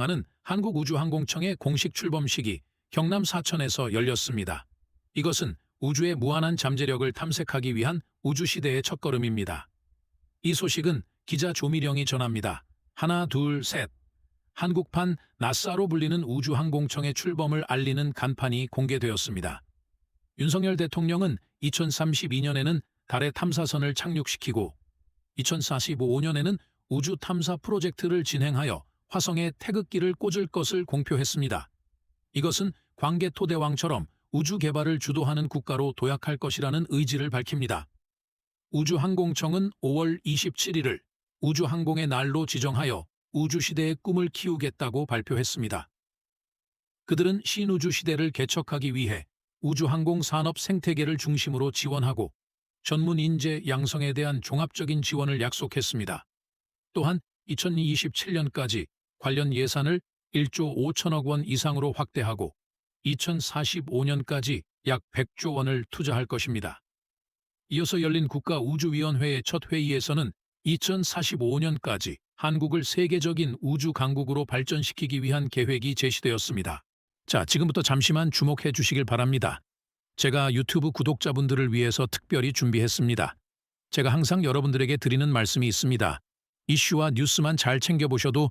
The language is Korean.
하는 한국우주항공청의 공식 출범식이 경남 사천에서 열렸습니다. 이것은 우주의 무한한 잠재력을 탐색하기 위한 우주시대의 첫걸음입니다. 이 소식은 기자 조미령이 전합니다. 하나, 둘, 셋. 한국판 나사로 불리는 우주항공청의 출범을 알리는 간판이 공개되었습니다. 윤석열 대통령은 2032년에는 달의 탐사선을 착륙시키고 2045년에는 우주 탐사 프로젝트를 진행하여 화성에 태극기를 꽂을 것을 공표했습니다. 이것은 광개 토대왕처럼 우주 개발을 주도하는 국가로 도약할 것이라는 의지를 밝힙니다. 우주항공청은 5월 27일을 우주항공의 날로 지정하여 우주시대의 꿈을 키우겠다고 발표했습니다. 그들은 신우주 시대를 개척하기 위해 우주항공 산업 생태계를 중심으로 지원하고 전문 인재 양성에 대한 종합적인 지원을 약속했습니다. 또한 2027년까지 관련 예산을 1조 5천억 원 이상으로 확대하고 2045년까지 약 100조 원을 투자할 것입니다. 이어서 열린 국가우주위원회의 첫 회의에서는 2045년까지 한국을 세계적인 우주 강국으로 발전시키기 위한 계획이 제시되었습니다. 자, 지금부터 잠시만 주목해 주시길 바랍니다. 제가 유튜브 구독자분들을 위해서 특별히 준비했습니다. 제가 항상 여러분들에게 드리는 말씀이 있습니다. 이슈와 뉴스만 잘 챙겨보셔도